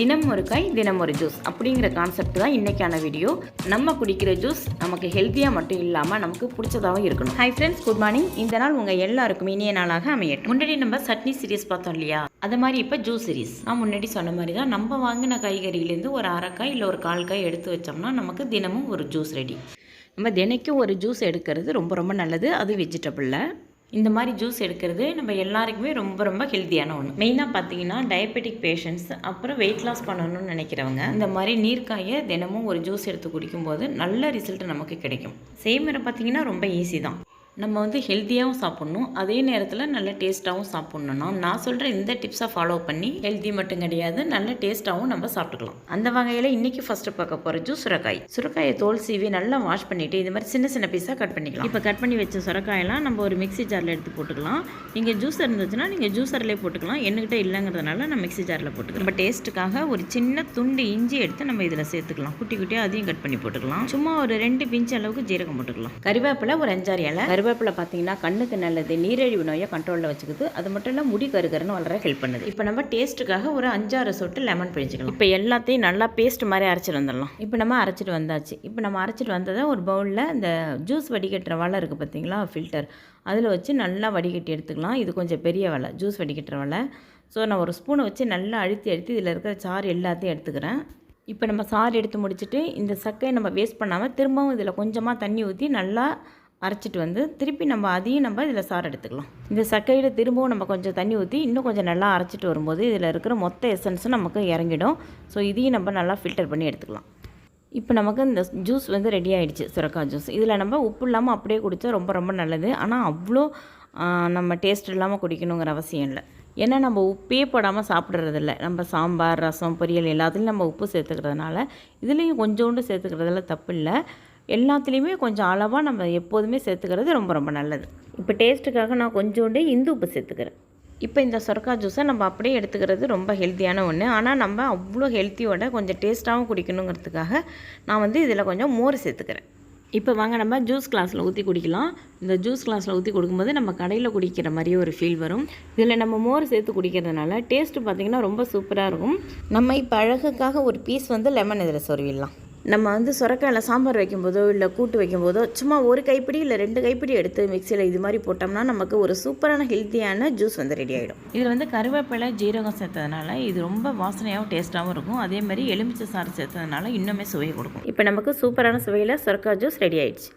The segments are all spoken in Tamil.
தினம் ஒரு காய் தினம் ஒரு ஜூஸ் அப்படிங்கிற கான்செப்ட் தான் இன்னைக்கான வீடியோ நம்ம குடிக்கிற ஜூஸ் நமக்கு ஹெல்த்தியாக மட்டும் இல்லாமல் நமக்கு பிடிச்சதாகவும் இருக்கணும். ஹை ஃப்ரெண்ட்ஸ் குட் மார்னிங் இந்த நாள் உங்கள் எல்லாருக்கும் இனிய நாளாக அமையட்டும். முன்னாடி நம்ம சட்னி சீரிஸ் பார்த்தோம் இல்லையா? அது மாதிரி இப்போ ஜூஸ் சீரிஸ் நான் முன்னாடி சொன்ன மாதிரி தான் நம்ம வாங்கின காய்கறியிலேருந்து ஒரு அரைக்காய் இல்லை ஒரு கால் காய் எடுத்து வச்சோம்னா நமக்கு தினமும் ஒரு ஜூஸ் ரெடி நம்ம தினைக்கும் ஒரு ஜூஸ் எடுக்கிறது ரொம்ப ரொம்ப நல்லது. அது வெஜிடபிளில் இந்த மாதிரி ஜூஸ் எடுக்கிறது நம்ம எல்லாருக்குமே ரொம்ப ரொம்ப ஹெல்த்தியான ஒன்று மெயினாக பார்த்தீங்கன்னா டயபெட்டிக் பேஷண்ட்ஸ் அப்புறம் வெயிட் லாஸ் பண்ணணும்னு நினைக்கிறவங்க இந்த மாதிரி நீர்க்காயை தினமும் ஒரு ஜூஸ் எடுத்து குடிக்கும்போது நல்ல ரிசல்ட் நமக்கு கிடைக்கும். செய்முறை பார்த்தீங்கன்னா ரொம்ப ஈஸி தான். நம்ம வந்து ஹெல்த்தியாகவும் சாப்பிட்ணும். அதே நேரத்தில் நல்ல டேஸ்ட்டாகவும் சாப்பிட்ணுன்னா நான் சொல்கிற இந்த டிப்ஸை ஃபாலோ பண்ணி ஹெல்த்தி மட்டும் கிடையாது நல்ல டேஸ்ட்டாகவும் நம்ம சாப்பிட்டுக்கலாம். அந்த வகையில் இன்றைக்கி ஃபஸ்ட்டு பார்க்க போகிற ஜூஸ் சுரக்காய். சுரக்காயை தோல் சீவி நல்லா வாஷ் பண்ணிவிட்டு இது மாதிரி சின்ன சின்ன பீஸாக கட் பண்ணிக்கலாம். இப்போ கட் பண்ணி வச்ச சுரக்காயெல்லாம் நம்ம ஒரு மிக்ஸி ஜாரில் எடுத்து போட்டுக்கலாம். நீங்கள் ஜூஸர் இருந்துச்சுன்னா நீங்கள் ஜூஸர்லேயே போட்டுக்கலாம். என்கிட்ட இல்லைங்கிறதுனால நான் மிக்ஸி ஜாரில் போட்டுக்கலாம் நம்ம டேஸ்ட்டுக்காக ஒரு சின்ன துண்டு இஞ்சி எடுத்து நம்ம இதில் சேர்த்துக்கலாம். குட்டி குட்டியாக அதையும் கட் பண்ணி போட்டுக்கலாம். சும்மா ஒரு ரெண்டு பிஞ்ச் அளவுக்கு ஜீரகம் போட்டுக்கலாம். கருவேப்பிலை ஒரு அஞ்சாறு இலை. கருவேப்பிலை பார்த்தீங்கன்னா கண்ணுக்கு நல்லது நீரிழிவு நோயை கண்ட்ரோலில் வச்சுக்குது. அது மட்டும் இல்லை முடி கருகருன்னு வளர ஹெல்ப் பண்ணுது. இப்போ நம்ம டேஸ்ட்டுக்காக ஒரு அஞ்சாறு சொட்டு லெமன் பிழிஞ்சிக்கலாம். இப்போ எல்லாத்தையும் நல்லா பேஸ்ட் மாதிரி அரைச்சிட்டு வந்துடலாம். இப்போ நம்ம அரைச்சிட்டு வந்தாச்சு. இப்போ நம்ம அரைச்சிட்டு வந்ததை ஒரு பவுலில் இந்த ஜூஸ் வடிகட்டுற வலை இருக்குது பார்த்தீங்களா ஃபில்டர் அதில் வச்சு நல்லா வடிகட்டி எடுத்துக்கலாம். இது கொஞ்சம் பெரிய வலை ஜூஸ் வடிகட்டுற வலை. ஸோ நான் ஒரு ஸ்பூனை வச்சு நல்லா அழுத்தி அழுத்தி இதில் இருக்கிற சாறு எல்லாத்தையும் எடுத்துக்கிறேன். இப்போ நம்ம சாறு எடுத்து முடிச்சுட்டு இந்த சக்கையை நம்ம வேஸ்ட் பண்ணாமல் திரும்பவும் இதில் கொஞ்சமாக தண்ணி ஊற்றி நல்லா அரைச்சிட்டு வந்து திருப்பி நம்ம அதையும் நம்ம இதில் சாறு எடுத்துக்கலாம். இந்த சக்கையில் திரும்பவும் நம்ம கொஞ்சம் தண்ணி ஊற்றி இன்னும் கொஞ்சம் நல்லா அரைச்சிட்டு வரும்போது இதில் இருக்கிற மொத்த எசன்ஸும் நமக்கு இறங்கிடும். ஸோ இதையும் நம்ம நல்லா ஃபில்டர் பண்ணி எடுத்துக்கலாம். இப்போ நமக்கு இந்த ஜூஸ் வந்து ரெடி ஆகிடுச்சு சுரக்காய் ஜூஸ் இதில் நம்ம உப்பு இல்லாமல் அப்படியே குடித்தா ரொம்ப ரொம்ப நல்லது. ஆனால் அவ்வளோ நம்ம டேஸ்ட் இல்லாமல் குடிக்கணுங்கிற அவசியம் இல்லை. ஏன்னா நம்ம உப்பே போடாமல் சாப்பிட்றதில்ல. நம்ம சாம்பார் ரசம் பொரியல் எல்லாத்துலேயும் நம்ம உப்பு சேர்த்துக்கிறதுனால இதுலேயும் கொஞ்சோண்டு சேர்த்துக்கிறதுல தப்பு இல்லை. எல்லாத்துலேயுமே கொஞ்சம் அளவாக நம்ம எப்போதுமே சேர்த்துக்கிறது ரொம்ப ரொம்ப நல்லது. இப்போ டேஸ்ட்டுக்காக நான் கொஞ்சோண்டு இந்து உப்பு சேர்த்துக்கிறேன். இப்போ இந்த சொரக்கா ஜூஸை நம்ம அப்படியே எடுத்துக்கிறது ரொம்ப ஹெல்த்தியான ஒன்று ஆனால் நம்ம அவ்வளோ ஹெல்த்தியோட கொஞ்சம் டேஸ்ட்டாகவும் குடிக்கணுங்கிறதுக்காக நான் வந்து இதில் கொஞ்சம் மோர் சேர்த்துக்கிறேன். இப்போ வாங்க நம்ம ஜூஸ் கிளாஸில் ஊற்றி குடிக்கலாம். இந்த ஜூஸ் கிளாஸில் ஊற்றி குடிக்கும்போது நம்ம கடையில் குடிக்கிற மாதிரியே ஒரு ஃபீல் வரும். இதில் நம்ம மோர் சேர்த்து குடிக்கிறதுனால டேஸ்ட்டு பார்த்திங்கன்னா ரொம்ப சூப்பராக இருக்கும். நம்ம இப்போ அழகுக்காக ஒரு பீஸ் வந்து லெமன் இதில் சொருவிடலாம். நம்ம வந்து சுரக்காயில் சாம்பார் வைக்கும்போதோ இல்லை கூட்டு வைக்கும்போதோ சும்மா ஒரு கைப்பிடி இல்லை ரெண்டு கைப்பிடி எடுத்து மிக்சியில் இது மாதிரி போட்டோம்னா நமக்கு ஒரு சூப்பரான ஹெல்த்தியான ஜூஸ் வந்து ரெடி ஆகிடும் இதில் வந்து கருவேப்பிலை ஜீரகம் சேர்த்ததுனால இது ரொம்ப வாசனையாகவும் டேஸ்ட்டாகவும் இருக்கும். அதே மாதிரி எலுமிச்சை சாறு சேர்த்ததுனால இன்னுமே சுவை கொடுக்கும். இப்போ நமக்கு சூப்பரான சுவையில் சுரக்கா ஜூஸ் ரெடி ஆயிடுச்சு.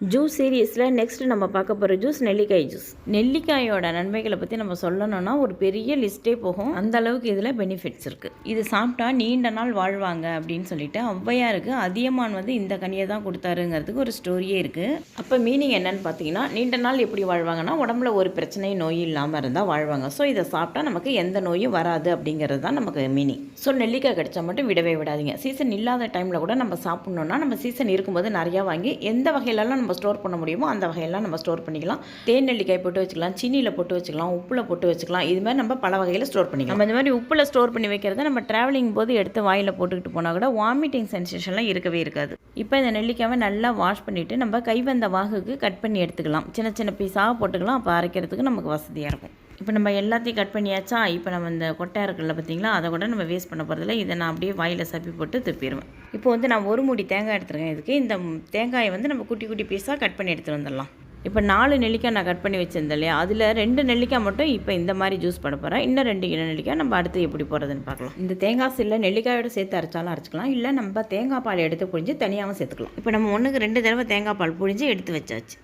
ஜூஸ் சீரியஸில் நெக்ஸ்ட் நம்ம பார்க்க போகிற ஜூஸ் நெல்லிக்காய் ஜூஸ் நெல்லிக்காயோட நன்மைகளை பற்றி நம்ம சொல்லணும்னா ஒரு பெரிய லிஸ்ட்டே போகும். அந்த அளவுக்கு இதில் பெனிஃபிட்ஸ் இருக்குது இது சாப்பிட்டா நீண்ட நாள் வாழ்வாங்க அப்படின்னு சொல்லிட்டு ஔவையாருக்கு அதியமான் வந்து இந்த கனியை தான் கொடுத்தாருங்கிறதுக்கு ஒரு ஸ்டோரியே இருக்குது அப்போ மீனிங் என்னன்னு பார்த்தீங்கன்னா நீண்ட நாள் எப்படி வாழ்வாங்கன்னா உடம்புல ஒரு பிரச்சனையும் நோய் இல்லாமல் இருந்தால் வாழ்வாங்க. ஸோ இதை சாப்பிட்டா நமக்கு எந்த நோயும் வராது அப்படிங்கிறது தான் நமக்கு மீனிங் ஸோ நெல்லிக்காய் கிடைச்சா மட்டும் விடவே விடாதீங்க. சீசன் இல்லாத டைமில் கூட நம்ம சாப்பிட்ணுன்னா நம்ம சீசன் இருக்கும்போது நிறையா வாங்கி எந்த வகையிலலாம் நம்ம நம்ம ஸ்டோர் பண்ண முடியுமோ அந்த வகையெல்லாம் நம்ம ஸ்டோர் பண்ணிக்கலாம். தேன் நெல்லிக்காய் போட்டு வச்சுக்கலாம் சீனியில் போட்டு வச்சுக்கலாம் உப்பில் போட்டு வச்சுக்கலாம். இது மாதிரி நம்ம பல வகையில் ஸ்டோர் பண்ணிக்கலாம். நம்ம இந்த மாதிரி உப்பில் ஸ்டோர் பண்ணி வைக்கிறத நம்ம ட்ராவலிங் போது எடுத்து வாயில் போட்டுக்கிட்டு போனால் கூட வாமிட்டிங் சென்சேஷன்லாம் இருக்கவே இருக்காது. இப்போ இந்த நெல்லிக்காவை நல்லா வாஷ் பண்ணிவிட்டு நம்ம கைவந்த வாகுக்கு கட் பண்ணி எடுத்துக்கலாம். சின்ன சின்ன பீஸாக போட்டுக்கலாம். அப்போ அரைக்கிறதுக்கு நமக்கு வசதியாக இருக்கும். இப்போ நம்ம எல்லாத்தையும் கட் பண்ணியாச்சா? இப்போ நம்ம இந்த கொட்டை இருக்குல்ல பார்த்தீங்களா? அதை கூட நம்ம வேஸ்ட் பண்ண போகிறதில்ல இதை நான் அப்படியே வாயில் சப்பி போட்டு துப்பிடுவேன் இப்போ வந்து நான் ஒரு மூடி தேங்காய் எடுத்துருக்கேன். இதுக்கு இந்த தேங்காயை வந்து நம்ம குட்டி குட்டி பீஸாக கட் பண்ணி எடுத்துகிட்டு வந்துடலாம். இப்போ நாலு நெல்லிக்காய் நான் கட் பண்ணி வச்சிருந்தேன் இல்லையா? அதில் ரெண்டு நெல்லிக்காய் மட்டும் இப்போ இந்த மாதிரி ஜூஸ் பண்ண போகிறேன் இன்னும் ரெண்டு கிலோ நெல்லிக்காய் நம்ம அடுத்து எப்படி போகிறதுன்னு பார்க்கலாம். இந்த தேங்காய் சில்ல நெல்லிக்காயோட சேர்த்து அரைச்சாலும் அரைச்சிக்கலாம். இல்லை நம்ம தேங்காய் பால் எடுத்து புழிஞ்சு தனியாகவும் சேர்த்துக்கலாம். இப்போ நம்ம ஒன்றுக்கு ரெண்டு தடவை தேங்காய் பால் புழிஞ்சு எடுத்து வச்சாச்சு.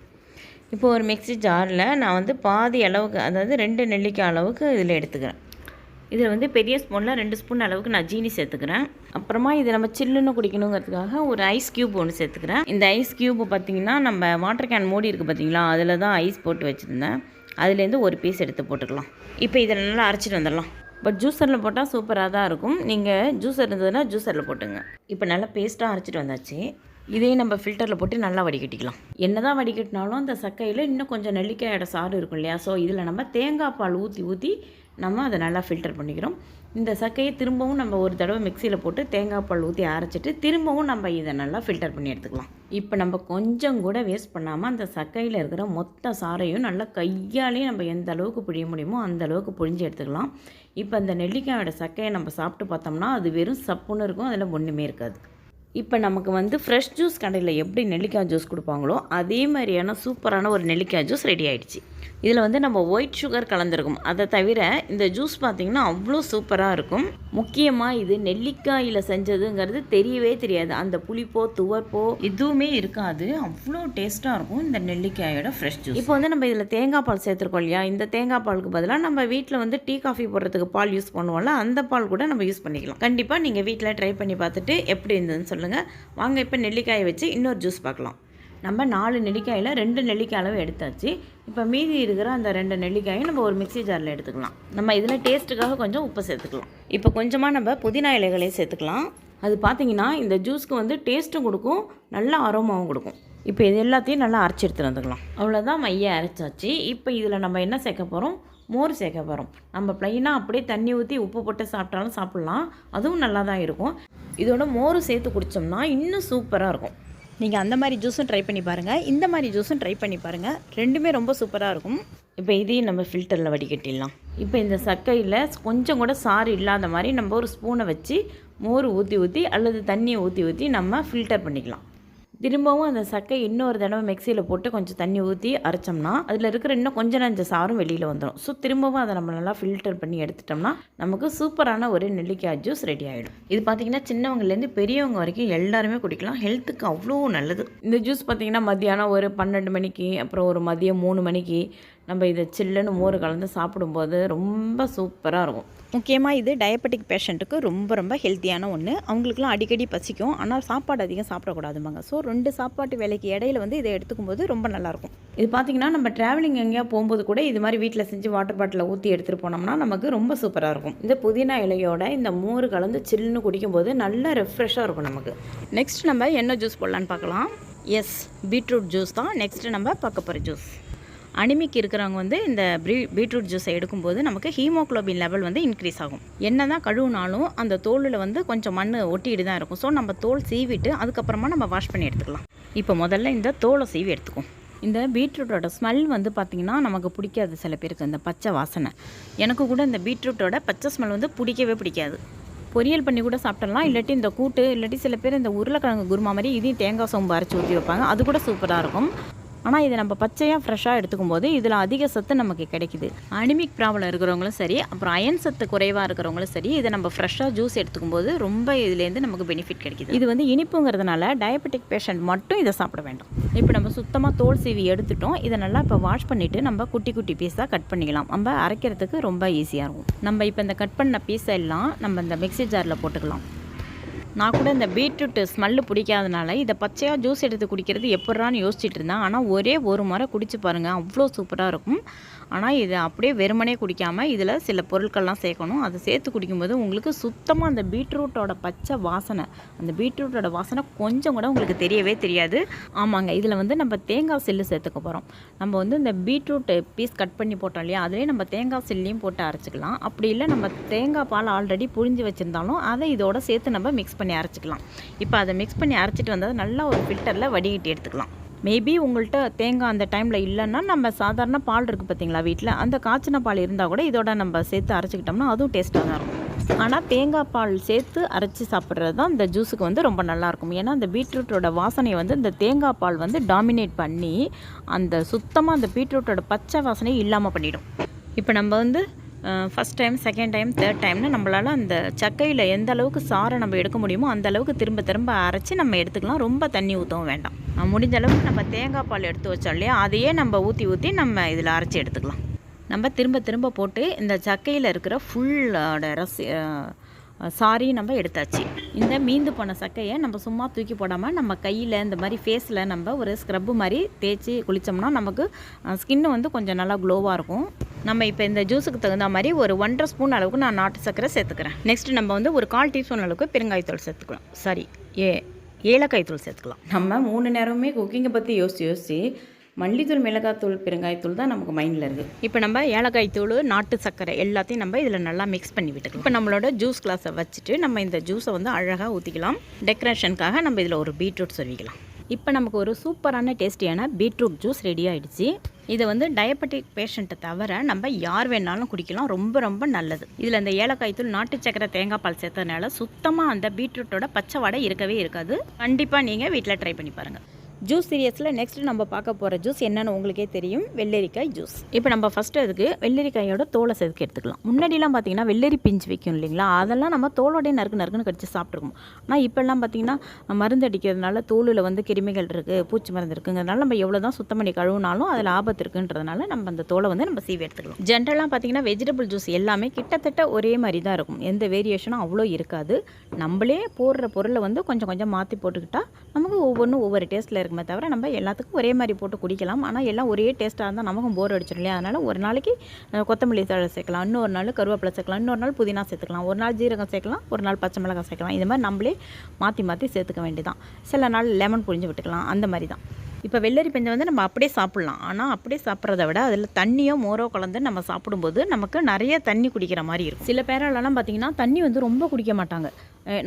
இப்போ ஒரு மிக்ஸி ஜாரில் நான் வந்து பாதி அளவுக்கு அதாவது ரெண்டு நெல்லிக்காய் அளவுக்கு இதில் எடுத்துக்கிறேன். இதில் வந்து பெரிய ஸ்பூனில் ரெண்டு ஸ்பூன் அளவுக்கு நான் ஜீனி சேர்த்துக்கிறேன். அப்புறமா இது நம்ம சில்லுன்னு குடிக்கணுங்கிறதுக்காக ஒரு ஐஸ் க்யூப் ஒன்று சேர்த்துக்கிறேன். இந்த ஐஸ் க்யூப் பார்த்தீங்கன்னா நம்ம வாட்டர் கேன் மூடி இருக்குது பார்த்தீங்களா அதில் தான் ஐஸ் போட்டு வச்சுருந்தேன். அதுலேருந்து ஒரு பீஸ் எடுத்து போட்டுக்கலாம். இப்போ இதில் நல்லா அரைச்சிட்டு வந்துடலாம். பட் ஜூஸரில் போட்டால் சூப்பராக தான் இருக்கும். நீங்கள் ஜூஸர் இருந்ததுன்னா ஜூஸரில் போட்டுங்க. இப்போ நல்லா பேஸ்ட்டாக அரைச்சிட்டு வந்தாச்சு. இதையும் நம்ம ஃபில்டரில் போட்டு நல்லா வடிகட்டிக்கலாம். என்ன தான் வடிகட்டினாலும் அந்த சக்கையில் இன்னும் கொஞ்சம் நெல்லிக்காயோட சாறு இருக்கும் இல்லையா? ஸோ இதில் நம்ம தேங்காய் பால் ஊற்றி ஊற்றி நம்ம அதை நல்லா ஃபில்டர் பண்ணிக்கிறோம். இந்த சக்கையை திரும்பவும் நம்ம ஒரு தடவை மிக்சியில் போட்டு தேங்காய் பால் ஊற்றி அரைச்சிட்டு திரும்பவும் நம்ம இதை நல்லா ஃபில்டர் பண்ணி எடுத்துக்கலாம். இப்போ நம்ம கொஞ்சம் கூட வேஸ்ட் பண்ணாமல் அந்த சக்கையில் இருக்கிற மொத்த சாறையும் நல்லா கையாலேயே நம்ம எந்த அளவுக்கு புழிய முடியுமோ அந்த அளவுக்கு புழிஞ்சு எடுத்துக்கலாம். இப்போ அந்த நெல்லிக்காயோட சக்கையை நம்ம சாப்பிட்டு பார்த்தோம்னா அது வெறும் சப்புன்னு இருக்கும் அதில் ஒன்றுமே இருக்காது. இப்போ நமக்கு வந்து ஃப்ரெஷ் ஜூஸ் கடையில் எப்படி நெல்லிக்காய் ஜூஸ் கொடுப்பாங்களோ அதே மாதிரியான சூப்பரான ஒரு நெல்லிக்காய் ஜூஸ் ரெடி ஆகிடுச்சி இதில் வந்து நம்ம ஒயிட் சுகர் கலந்துருக்கும். அதை தவிர இந்த ஜூஸ் பார்த்திங்கன்னா அவ்வளோ சூப்பராக இருக்கும். முக்கியமாக இது நெல்லிக்காயில் செஞ்சதுங்கிறது தெரியவே தெரியாது. அந்த புளிப்போ துவர்ப்போ எதுவுமே இருக்காது. அவ்வளோ டேஸ்ட்டாக இருக்கும் இந்த நெல்லிக்காயோட ஃப்ரெஷ் ஜூஸ் இப்போ வந்து நம்ம இதில் தேங்காய் பால் சேர்த்துருக்கோம் இல்லையா? இந்த தேங்காய் பாலுக்கு பதிலாக நம்ம வீட்டில் வந்து டீ காஃபி போடுறதுக்கு பால் யூஸ் பண்ணுவோம்ல அந்த பால் கூட நம்ம யூஸ் பண்ணிக்கலாம். கண்டிப்பாக நீங்கள் வீட்டில் ட்ரை பண்ணி பார்த்துட்டு எப்படி இருந்ததுன்னு சொல்லுங்கள் வாங்க இப்போ நெல்லிக்காயை வச்சு இன்னொரு ஜூஸ் பார்க்கலாம். நம்ம நாலு நெல்லிக்காயில் ரெண்டு நெல்லிக்காய் அளவு எடுத்தாச்சு. இப்போ மீதி இருக்கிற அந்த ரெண்டு நெல்லிக்காயும் நம்ம ஒரு மிக்ஸி ஜாரில் எடுத்துக்கலாம். நம்ம இதில் டேஸ்ட்டுக்காக கொஞ்சம் உப்பு சேர்த்துக்கலாம். இப்போ கொஞ்சமாக நம்ம புதினா இலைகளையும் சேர்த்துக்கலாம். அது பார்த்தீங்கன்னா இந்த ஜூஸ்க்கு வந்து டேஸ்ட்டும் கொடுக்கும் நல்ல அரோமாவும் கொடுக்கும். இப்போ இது எல்லாத்தையும் நல்லா அரைச்சி எடுத்துகிட்டு வந்துக்கலாம். அவ்வளோதான் மைய அரைச்சாச்சு. இப்போ இதில் நம்ம என்ன சேர்க்க போகிறோம் மோர் சேர்க்க போகிறோம் நம்ம ப்ளைனாக அப்படியே தண்ணி ஊற்றி உப்பு போட்டு சாப்பிட்டாலும் சாப்பிட்லாம். அதுவும் நல்லா தான் இருக்கும். இதோட மோர் சேர்த்து குடித்தோம்னா இன்னும் சூப்பராக இருக்கும். நீங்கள் அந்த மாதிரி ஜூஸும் ட்ரை பண்ணி பாருங்கள் இந்த மாதிரி ஜூஸும் ட்ரை பண்ணி பாருங்கள் ரெண்டுமே ரொம்ப சூப்பராக இருக்கும். இப்போ இதையும் நம்ம ஃபில்டரில் வடிகட்டிடலாம். இப்போ இந்த சக்கையில் கொஞ்சம் கூட சாறு இல்லாத மாதிரி நம்ம ஒரு ஸ்பூனை வச்சு மோர் ஊற்றி ஊற்றி அல்லது தண்ணியை ஊற்றி ஊற்றி நம்ம ஃபில்டர் பண்ணிக்கலாம். திரும்பவும் அந்த சக்கை இன்னொரு தடவை மிக்சியில் போட்டு கொஞ்சம் தண்ணி ஊற்றி அரைச்சோம்னா அதில் இருக்கிற இன்னும் கொஞ்சம் நஞ்ச சாரும் வெளியில் வந்துடும் ஸோ திரும்பவும் அதை நம்ம நல்லா ஃபில்டர் பண்ணி எடுத்துட்டோம்னா நமக்கு சூப்பரான ஒரு நெல்லிக்காய் ஜூஸ் ரெடி ஆகிடும் இது பார்த்திங்கன்னா சின்னவங்கலேருந்து பெரியவங்க வரைக்கும் எல்லாருமே குடிக்கலாம். ஹெல்த்துக்கு அவ்வளோ நல்லது. இந்த ஜூஸ் பார்த்திங்கன்னா மத்தியானம் ஒரு பன்னெண்டு மணிக்கு அப்புறம் ஒரு மதியம் மூணு மணிக்கு நம்ம இதை சில்லுன்னு மோர் கலந்து சாப்பிடும்போது ரொம்ப சூப்பராக இருக்கும். முக்கியமாக இது டயபெட்டிக் பேஷண்ட்டுக்கு ரொம்ப ரொம்ப ஹெல்த்தியான ஒன்று அவங்களுக்குலாம் அடிக்கடி பசிக்கும். ஆனால் சாப்பாடு அதிகம் சாப்பிடக்கூடாதுமாங்க ஸோ ரெண்டு சாப்பாட்டு வேலைக்கு இடையில வந்து இதை எடுத்துக்கும்போது ரொம்ப நல்லாயிருக்கும். இது பார்த்திங்கன்னா நம்ம ட்ராவலிங் எங்கேயா போகும்போது கூட இது மாதிரி வீட்டில் செஞ்சு வாட்டர் பாட்டிலில் ஊற்றி எடுத்துகிட்டு போனோம்னா நமக்கு ரொம்ப சூப்பராக இருக்கும். இந்த புதினா இலையோட இந்த மோர் கலந்து சில்லுன்னு குடிக்கும்போது நல்ல ரெஃப்ரெஷ்ஷாக இருக்கும் நமக்கு. நெக்ஸ்ட் நம்ம என்ன ஜூஸ் போடலான்னு பார்க்கலாம். எஸ் பீட்ரூட் ஜூஸ் தான். நெக்ஸ்ட்டு நம்ம பார்க்க போகிற ஜூஸ் அனிமிக் இருக்கிறவங்க வந்து இந்த ப்ரீ பீட்ரூட் ஜூஸை எடுக்கும்போது நமக்கு ஹீமோக்ளோபின் லெவல் வந்து இன்க்ரீஸ் ஆகும். என்ன தான் கழுவுனாலும் அந்த தோலில் வந்து கொஞ்சம் மண் ஒட்டிட்டு தான் இருக்கும். ஸோ நம்ம தோல் சீவிட்டு அதுக்கப்புறமா நம்ம வாஷ் பண்ணி எடுத்துக்கலாம். இப்போ முதல்ல இந்த தோலை சீவி எடுத்துக்கும் இந்த பீட்ரூட்டோட ஸ்மெல் வந்து பார்த்திங்கன்னா நமக்கு பிடிக்காது சில பேருக்கு இந்த பச்சை வாசனை. எனக்கு கூட இந்த பீட்ரூட்டோட பச்சை ஸ்மெல் வந்து பிடிக்கவே பிடிக்காது. பொரியல் பண்ணி கூட சாப்பிடலாம். இல்லாட்டி இந்த கூட்டு இல்லாட்டி சில பேர் இந்த உருளைக்கிழங்கு குருமா மாதிரி இதையும் தேங்காய் சோம்பு அரைச்சி ஊற்றி வைப்பாங்க. அது கூட சூப்பராக இருக்கும். ஆனால் இதை நம்ம பச்சையாக ஃப்ரெஷ்ஷாக எடுத்துக்கும் போது இதில் அதிக சத்து நமக்கு கிடைக்குது. அனிமிக் ப்ராப்ளம் இருக்கிறவங்களும் சரி அப்புறம் அயன் சத்து குறைவாக இருக்கிறவங்களும் சரி இதை நம்ம ஃப்ரெஷ்ஷாக ஜூஸ் எடுத்துக்கும் போது ரொம்ப இதுலேருந்து நமக்கு பெனிஃபிட் கிடைக்குது. இது வந்து இனிப்புங்கிறதுனால டயபெட்டிக் பேஷண்ட் மட்டும் இதை சாப்பிட வேண்டாம். இப்போ நம்ம சுத்தமாக தோல் சீவி எடுத்துட்டோம் இதை நல்லா இப்போ வாஷ் பண்ணிவிட்டு நம்ம குட்டி குட்டி பீஸாக கட் பண்ணிக்கலாம். நம்ம அரைக்கிறதுக்கு ரொம்ப ஈஸியாக இருக்கும். நம்ம இப்போ இந்த கட் பண்ண பீஸ் எல்லாம் நம்ம இந்த மிக்ஸி ஜாரில் போட்டுக்கலாம். நான் கூட இந்த பீட்ரூட் ஸ்மெல்லு பிடிக்காதனால இதை பச்சையாக ஜூஸ் எடுத்து குடிக்கிறது எப்பட்றான்னு யோசிச்சுட்டு இருந்தேன். ஆனால் ஒரே ஒரு முறை குடிச்சு பாருங்கள் அவ்வளோ சூப்பராக இருக்கும். ஆனால் இதை அப்படியே வெறுமனே குடிக்காமல் இதில் சில பொருட்கள்லாம் சேர்க்கணும். அதை சேர்த்து குடிக்கும்போது உங்களுக்கு சுத்தமாக அந்த பீட்ரூட்டோட பச்சை வாசனை அந்த பீட்ரூட்டோட வாசனை கொஞ்சம் கூட உங்களுக்கு தெரியவே தெரியாது. ஆமாங்க இதில் வந்து நம்ம தேங்காய் சில்லு சேர்த்துக்க போகிறோம் நம்ம வந்து இந்த பீட்ரூட் பீஸ் கட் பண்ணி போட்டோம் இல்லையா அதுலேயே நம்ம தேங்காய் சில்லையும் போட்டு அரைச்சிக்கலாம். அப்படி இல்லை நம்ம தேங்காய் பால் ஆல்ரெடி புழிஞ்சு வச்சுருந்தாலும் அதை இதோட சேர்த்து நம்ம மிக்ஸ் பண்ணி அரைச்சிக்கலாம். இப்போ அதை மிக்ஸ் பண்ணி அரைச்சிட்டு வந்தது நல்லா ஒரு ஃபில்டரில் வடிகட்டி எடுத்துக்கலாம். மேபி உங்கள்கிட்ட தேங்காய் அந்த டைமில் இல்லைன்னா நம்ம சாதாரண பால் இருக்குது பார்த்தீங்களா வீட்டில்? அந்த காய்ச்சின பால் இருந்தால் கூட இதோட நம்ம சேர்த்து அரைச்சிக்கிட்டோம்னா அதுவும் டேஸ்ட்டாக தான் இருக்கும். ஆனால் தேங்காய் பால் சேர்த்து அரைச்சி சாப்பிட்றது தான் இந்த ஜூஸுக்கு வந்து ரொம்ப நல்லாயிருக்கும் ஏன்னா அந்த பீட்ரூட்டோட வாசனையை வந்து இந்த தேங்காய் பால் வந்து டாமினேட் பண்ணி அந்த சுத்தமாக அந்த பீட்ரூட்டோட பச்சை வாசனையை இல்லாமல் பண்ணிடும். இப்போ நம்ம வந்து first time second time third டைம்னு நம்மளால் அந்த சக்கையில் எந்த அளவுக்கு சாரை நம்ம எடுக்க முடியுமோ அந்த அளவுக்கு திரும்ப திரும்ப அரைச்சி நம்ம எடுத்துக்கலாம். ரொம்ப தண்ணி ஊற்றவும் வேண்டாம். முடிஞ்ச அளவுக்கு நம்ம தேங்காய் பால் எடுத்து வச்சோம் இல்லையா? அதையே நம்ம ஊற்றி ஊற்றி நம்ம இதில் அரைச்சி எடுத்துக்கலாம். நம்ம திரும்ப திரும்ப போட்டு இந்த சக்கையில் இருக்கிற ஃபுல்லோட ரசி சாரி நம்ம எடுத்தாச்சு. இந்த மீந்து போன சக்கையை நம்ம சும்மா தூக்கி போடாமல் நம்ம கையில் இந்த மாதிரி ஃபேஸில் நம்ம ஒரு ஸ்க்ரப்பு மாதிரி தேய்ச்சி குளித்தோம்னா நமக்கு ஸ்கின்னு வந்து கொஞ்சம் நல்லா க்ளோவாக இருக்கும். நம்ம இப்போ இந்த ஜூஸுக்கு தகுந்த மாதிரி ஒரு ஒன்றரை ஸ்பூன் அளவுக்கு நான் நாட்டு சர்க்கரை சேர்த்துக்கிறேன். நெக்ஸ்ட் நம்ம வந்து ஒரு கால் டீஸ்பூன் அளவுக்கு பெருங்காயத்தூள் சேர்த்துக்கலாம். சரி ஏ ஏலக்காய் தூள் சேர்த்துக்கலாம். நம்ம மூணு நேரமே குக்கிங்கை பற்றி யோசிச்சு யோசிச்சு மல்லித்தூள் மிளகாத்தூள் பெருங்காயத்தூள் தான் நமக்கு மைண்டில் இருக்குது இப்போ நம்ம ஏலக்காய் தூள் நாட்டு சர்க்கரை எல்லாத்தையும் நம்ம இதில் நல்லா மிக்ஸ் பண்ணி விட்டுக்கலாம். இப்போ நம்மளோட ஜூஸ் கிளாஸை வச்சுட்டு நம்ம இந்த ஜூஸை வந்து அழகாக ஊற்றிக்கலாம் டெக்கரேஷனுக்காக நம்ம இதில் ஒரு பீட்ரூட் சொருவிக்கலாம் இப்போ நமக்கு ஒரு சூப்பரான டேஸ்டியான பீட்ரூட் ஜூஸ் ரெடி ஆகிடுச்சு இதை வந்து டயபெட்டிக் பேஷண்ட்டை தவிர நம்ம யார் வேணாலும் குடிக்கலாம். ரொம்ப ரொம்ப நல்லது. இதில் இந்த ஏலக்காய் தூள் நாட்டு சக்கரை தேங்காய் பால் சேர்த்ததுனால சுத்தமாக அந்த பீட்ரூட்டோட பச்சை வடை இருக்கவே இருக்காது. கண்டிப்பாக நீங்கள் வீட்டில் ட்ரை பண்ணி பாருங்கள் ஜூஸ் சீரியஸில் நெக்ஸ்ட் நம்ம பார்க்க போகிற ஜூஸ் என்னென்னு உங்களுக்கே தெரியும். வெள்ளரிக்காய் ஜூஸ். இப்போ நம்ம ஃபஸ்ட்டு அதுக்கு வெள்ளரிக்காயோட தோலை செதுக்கி எடுத்துக்கலாம். முன்னாடிலாம் பார்த்தீங்கன்னா வெள்ளரி பிஞ்சு வைக்கும் இல்லைங்களா? அதெல்லாம் நம்ம தோலோடைய நறுக்கு நறுக்குன்னு கடிச்சு சாப்பிட்ருக்கோம் ஆனால் இப்போல்லாம் பார்த்தீங்கன்னா மருந்து அடிக்கிறதுனால தோலில் வந்து கிருமிகள் இருக்குது பூச்சி மருந்து இருக்குங்கிறதுனால நம்ம எவ்வளோ தான் சுத்தம் பண்ணி கழுவினாலும் அதில் ஆபத்து இருக்குன்றதுனால நம்ம அந்த தோலை வந்து நம்ம சீவி எடுத்துக்கலாம். ஜென்ரலாக பார்த்தீங்கன்னா வெஜிடபிள் ஜூஸ் எல்லாமே கிட்டத்தட்ட ஒரே மாதிரி தான் இருக்கும். எந்த வேரியேஷனும் அவ்வளோ இருக்காது. நம்மளே போடுற பொருளை வந்து கொஞ்சம் கொஞ்சம் மாற்றி போட்டுக்கிட்டா நமக்கு ஒவ்வொன்றும் ஒவ்வொரு டேஸ்ட்டில் இருக்குமே தவிர நம்ம எல்லாத்துக்கும் ஒரே மாதிரி போட்டு குடிக்கலாம். ஆனால் எல்லாம் ஒரே டேஸ்ட்டாக இருந்தால் நமக்கும் போர் அடிச்சிடும் இல்லையா? அதனால் ஒரு நாளைக்கு கொத்தமல்லி தழை சேர்க்கலாம். இன்னொரு நாள் கருவேப்பிலை சேர்க்கலாம். இன்னொரு நாள் புதினா சேர்த்துக்கலாம். ஒரு நாள் ஜீரகம் சேர்க்கலாம். ஒரு நாள் பச்சை மிளகாய் சேர்க்கலாம். இது மாதிரி நம்மளே மாற்றி மாற்றி சேர்த்துக்க வேண்டியதான் சில நாள் லெமன் புழிஞ்சு விட்டுக்கலாம். அந்த மாதிரி தான் இப்போ வெள்ளரி பிஞ்சை வந்து நம்ம அப்படியே சாப்பிட்லாம். ஆனால் அப்படியே சாப்பிட்றத விட அதில் தண்ணியோ மோரோ கலந்து நம்ம சாப்பிடும்போது நமக்கு நிறைய தண்ணி குடிக்கிற மாதிரி இருக்கும். சில பேரெல்லாம் பார்த்தீங்கன்னா தண்ணி வந்து ரொம்ப குடிக்க மாட்டாங்க.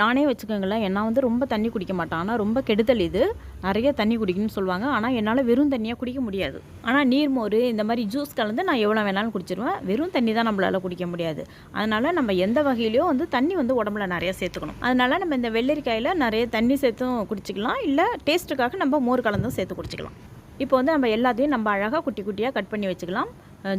நானே வச்சுக்கோங்களேன். நான் வந்து ரொம்ப தண்ணி குடிக்க மாட்டேன். ஆனால் ரொம்ப கெடுதல் இது. நிறைய தண்ணி குடிக்கணும்னு சொல்லுவாங்க. ஆனால் என்னால் வெறும் தண்ணியாக குடிக்க முடியாது. ஆனால் நீர்மோர் இந்த மாதிரி ஜூஸ் கலந்து நான் எவ்வளோ வேணாலும் குடிச்சிருவேன். வெறும் தண்ணி தான் நம்மளால் குடிக்க முடியாது. அதனால் நம்ம எந்த வகையிலையும் வந்து தண்ணி வந்து உடம்புல நிறைய சேர்த்துக்கணும். அதனால் நம்ம இந்த வெள்ளரிக்காயில் நிறைய தண்ணி சேர்த்தும் குடிச்சிக்கலாம். இல்லை டேஸ்ட்டுக்காக நம்ம மோர் கலந்தும் சேர்த்து குடிச்சிக்கலாம். இப்போ வந்து நம்ம எல்லாத்தையும் நம்ம அழகாக குட்டி குட்டியாக கட் பண்ணி வச்சுக்கலாம்.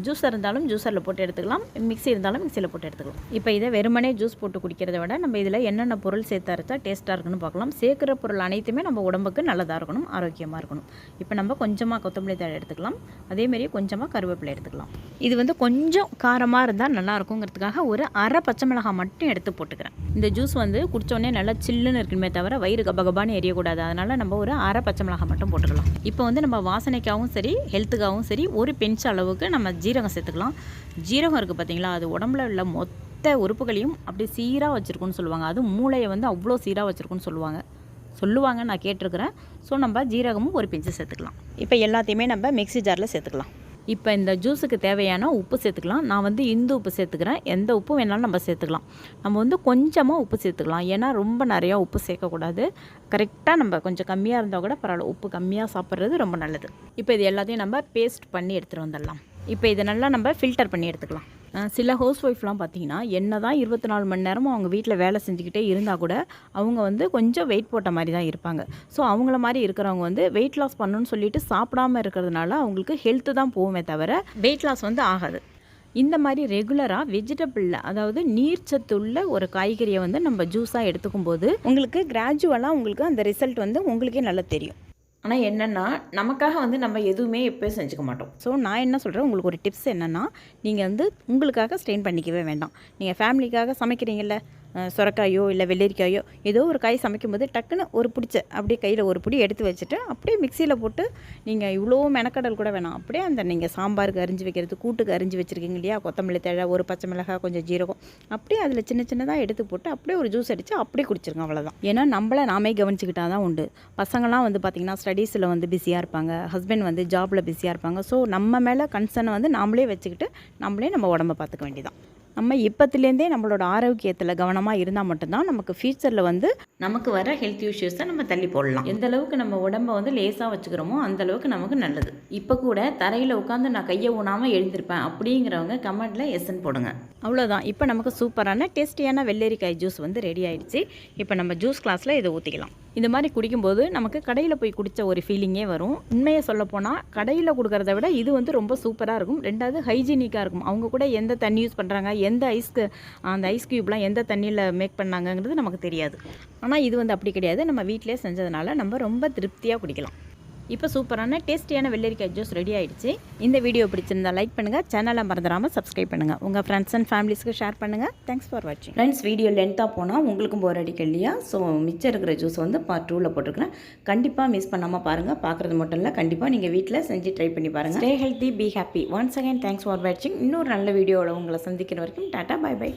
ஜூஸர் இருந்தாலும் ஜூஸரில் போட்டு எடுத்துக்கலாம். மிக்ஸி இருந்தாலும் மிக்சியில் போட்டு எடுத்துக்கலாம். இப்போ இதை வெறுமனே ஜூஸ் போட்டு குடிக்கிறத விட நம்ம இதில் என்னென்ன பொருள் சேர்த்து அரைச்சா டேஸ்ட்டாக இருக்குன்னு பார்க்கலாம். சேர்க்குற பொருள் அனைத்துமே நம்ம உடம்புக்கு நல்லதாக இருக்கணும் ஆரோக்கியமாக இருக்கணும். இப்போ நம்ம கொஞ்சமாக கொத்தமல்லி தழை எடுத்துக்கலாம். அதேமாரி கொஞ்சமாக கருவேப்பிலை எடுத்துக்கலாம். இது வந்து கொஞ்சம் காரமாக இருந்தால் நல்லா இருக்குங்கிறதுக்காக ஒரு அரை பச்சை மிளகாய் மட்டும் எடுத்து போட்டுக்கிறேன். இந்த ஜூஸ் வந்து குடித்தோடனே நல்லா சில்லுன்னு இருக்கணுமே தவிர வயிறு கபகபான்னு எரியக்கூடாது. அதனால் நம்ம ஒரு அரை பச்சை மிளகாய் மட்டும் போட்டுக்கலாம். இப்போ வந்து நம்ம வாசனைக்காகவும் சரி ஹெல்த்துக்காகவும் சரி ஒரு பெஞ்ச் அளவுக்கு நம்ம ஜீரகம் சேர்த்துக்கலாம். ஜீரகம் இருக்குது பார்த்தீங்களா அது உடம்புல உள்ள மொத்த உறுப்புகளையும் அப்படியே சீராக வச்சுருக்குன்னு சொல்லுவாங்க. அதுவும் மூளையை வந்து அவ்வளோ சீராக வச்சுருக்குன்னு சொல்லுவாங்க. சொல்லுவாங்க நான் கேட்டிருக்கிறேன். ஸோ நம்ம ஜீரகமும் ஒரு பிஞ்சு சேர்த்துக்கலாம். இப்போ எல்லாத்தையுமே நம்ம மிக்ஸி ஜாரில் சேர்த்துக்கலாம். இப்போ இந்த ஜூஸுக்கு தேவையான உப்பு சேர்த்துக்கலாம். நான் வந்து இந்து உப்பு சேர்த்துக்கிறேன். எந்த உப்பு வேணாலும் நம்ம சேர்த்துக்கலாம். நம்ம வந்து கொஞ்சமாக உப்பு சேர்த்துக்கலாம். ஏன்னா ரொம்ப நிறையா உப்பு சேர்க்கக்கூடாது. கரெக்டாக நம்ம கொஞ்சம் கம்மியாக இருந்தால் கூட பரவாயில்ல. உப்பு கம்மியாக சாப்பிட்றது ரொம்ப நல்லது. இப்போ இது எல்லாத்தையும் நம்ம பேஸ்ட் பண்ணி எடுத்துகிட்டு வந்துடலாம். இப்போ இதை நல்லா நம்ம ஃபில்டர் பண்ணி எடுத்துக்கலாம். சில ஹவுஸ் ஒய்ஃப்லாம் பார்த்தீங்கன்னா என்ன தான் இருபத்தி நாலு மணி நேரமும் அவங்க வீட்டில் வேலை செஞ்சுக்கிட்டே இருந்தால் கூட அவங்க வந்து கொஞ்சம் வெயிட் போட்ட மாதிரி தான் இருப்பாங்க. ஸோ அவங்கள மாதிரி இருக்கிறவங்க வந்து வெயிட் லாஸ் பண்ணணும்னு சொல்லிட்டு சாப்பிடாம இருக்கிறதுனால அவங்களுக்கு ஹெல்த்து தான் போகுமே தவிர வெயிட் லாஸ் வந்து ஆகாது. இந்த மாதிரி ரெகுலராக வெஜிடபிளில் அதாவது நீர்ச்சத்துள்ள ஒரு காய்கறியை வந்து நம்ம ஜூஸாக எடுத்துக்கும் போது உங்களுக்கு கிராஜுவலாக உங்களுக்கு அந்த ரிசல்ட் வந்து உங்களுக்கே நல்லா தெரியும். ஆனால் என்னென்னா நமக்காக வந்து நம்ம எதுவுமே எப்போயும் செஞ்சுக்க மாட்டோம். ஸோ நான் என்ன சொல்கிறேன் உங்களுக்கு ஒரு டிப்ஸ் என்னென்னா நீங்கள் வந்து உங்களுக்காக ஸ்ட்ரெயின் பண்ணிக்கவே வேண்டாம். நீங்கள் ஃபேமிலிக்காக சமைக்கிறீங்கல்ல சுரக்காயோ இல்லை வெள்ளரிக்காயோ ஏதோ ஒரு காய் சமைக்கும்போது டக்குன்னு ஒரு பிடிச்ச அப்படியே கையில் ஒரு பிடி எடுத்து வச்சுட்டு அப்படியே மிக்சியில் போட்டு நீங்கள் இவ்வளோ மெனக்கடல் கூட வேணாம். அப்படியே அந்த நீங்கள் சாம்பாருக்கு அரிஞ்சு வைக்கிறது கூட்டுக்கு அரிஞ்சு வச்சுருக்கீங்க இல்லையா? கொத்தமல்லி தழை ஒரு பச்சை மிளகாய் கொஞ்சம் ஜீரகம். அப்படியே அதில் சின்ன சின்னதாக எடுத்து போட்டு அப்படியே ஒரு ஜூஸ் அடித்து அப்படியே குடிச்சிருங்க அவ்வளோதான் ஏன்னா நம்மளை நாமே கவனிச்சிக்கிட்டால் தான் உண்டு. பசங்களாம் வந்து பார்த்திங்கன்னா ஸ்டடீஸில் வந்து பிஸியாக இருப்பாங்க. ஹஸ்பண்ட் வந்து ஜாபில் பிஸியாக இருப்பாங்க. ஸோ நம்ம மேலே கன்சர்னை வந்து நாமளே வச்சுக்கிட்டு நம்மளே நம்ம உடம்ப பார்த்துக்க வேண்டியதான் நம்ம இப்பத்துலேருந்தே நம்மளோட ஆரோக்கியத்தில் கவனமாக இருந்தால் மட்டும்தான் நமக்கு ஃப்யூச்சரில் வந்து நமக்கு வர ஹெல்த் இஷ்யூஸை நம்ம தள்ளி போடலாம். எந்த அளவுக்கு நம்ம உடம்ப வந்து லேசாக வச்சுக்கிறோமோ அந்த அளவுக்கு நமக்கு நல்லது. இப்போ கூட தரையில் உட்காந்து நான் கையை ஊனாமல் எழுந்திருப்பேன் அப்படிங்கிறவங்க கமெண்ட்டில் எஸ்என் போடுங்க. அவ்வளோதான் இப்போ நமக்கு சூப்பரான டேஸ்டியான வெள்ளரிக்காய் ஜூஸ் வந்து ரெடி ஆயிடுச்சு. இப்போ நம்ம ஜூஸ் கிளாஸில் இதை ஊற்றிக்கலாம் இந்த மாதிரி குடிக்கும்போது நமக்கு கடையில் போய் குடித்த ஒரு ஃபீலிங்கே வரும். உண்மையை சொல்லப்போனால் கடையில் கொடுக்கறத விட இது வந்து ரொம்ப சூப்பராக இருக்கும். ரெண்டாவது ஹைஜீனிக்காக இருக்கும். அவங்க கூட எந்த தண்ணி யூஸ் பண்ணுறாங்க எந்த ஐஸ்க்கு அந்த ஐஸ் க்யூப்லாம் எந்த தண்ணியில் மேக் பண்ணாங்கங்கிறது நமக்கு தெரியாது. ஆனால் இது வந்து அப்படி கிடையாது. நம்ம வீட்டிலே செஞ்சதுனால நம்ம ரொம்ப திருப்தியாக குடிக்கலாம். இப்போ சூப்பரான டேஸ்டியான வெள்ளரிக்காய் ஜூஸ் ரெடி ஆயிடுச்சு. இந்த வீடியோ பிடிச்சிருந்தா லைக் பண்ணுங்கள் சேனலை மறந்துடாமல் சப்ஸ்கிரைப் பண்ணுங்கள் உங்கள் ஃப்ரெண்ட்ஸ் அண்ட் ஃபேமிலிஸ்க்கு ஷேர் பண்ணுங்கள் தேங்க்ஸ் ஃபார் வாட்சிங் ஃப்ரெண்ட்ஸ் வீடியோ லென்த்தாக போனால் உங்களுக்கும் போர் அடிக்க இல்லையா? ஸோ மிச்சம் இருக்கிற ஜூஸ் வந்து பார்ட் டூவில் போட்டிருக்கிறேன். கண்டிப்பாக மிஸ் பண்ணாமல் பாருங்கள் பார்க்குறது மட்டும் இல்லை கண்டிப்பாக நீங்கள் வீட்டில் செஞ்சு ட்ரை பண்ணி பாருங்கள் stay healthy be happy once again thanks for வாட்சிங் இன்னொரு நல்ல வீடியோவில் உங்களை சந்திக்கிற வரைக்கும் டாட்டா பை பை